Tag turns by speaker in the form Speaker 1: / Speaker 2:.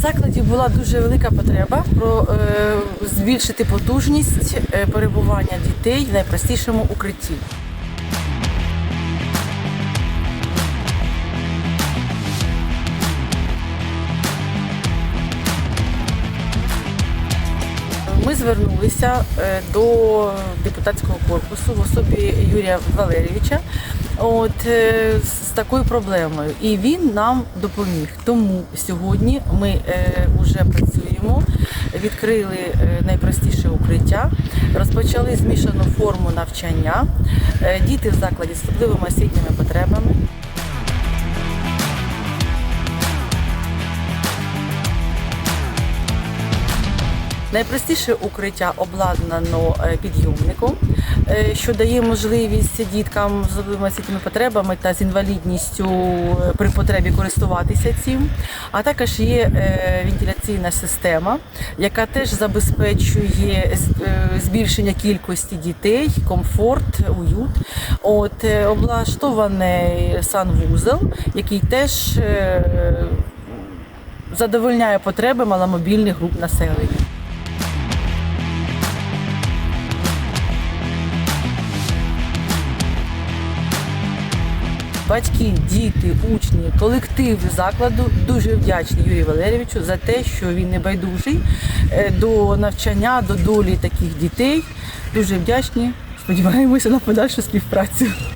Speaker 1: закладі була дуже велика потреба про е, збільшити потужність е, перебування дітей в найпростішому укритті. Ми звернулися е, до депутатського корпусу в особі Юрія Валерійовича от, е, з такою проблемою. І він нам допоміг. Тому сьогодні ми вже працюємо, відкрили е, найпростіше укриття, розпочали змішану форму навчання. Е, Діти в закладі з особливими освітніми потребами. Найпростіше укриття обладнано е, підйомником, е, що дає можливість діткам з освітніми потребами та з інвалідністю е, при потребі користуватися цим. А також є вентиляційна система, яка теж забезпечує збільшення кількості дітей, комфорт, уют. От облаштований санвузол, який теж задовольняє потреби маломобільних груп населення. Батьки, діти, учні, колектив закладу дуже вдячні Юрію Валерійовичу за те, що він не байдужий е, до навчання, до долі таких дітей. Дуже вдячні. Сподіваємося на подальшу співпрацю.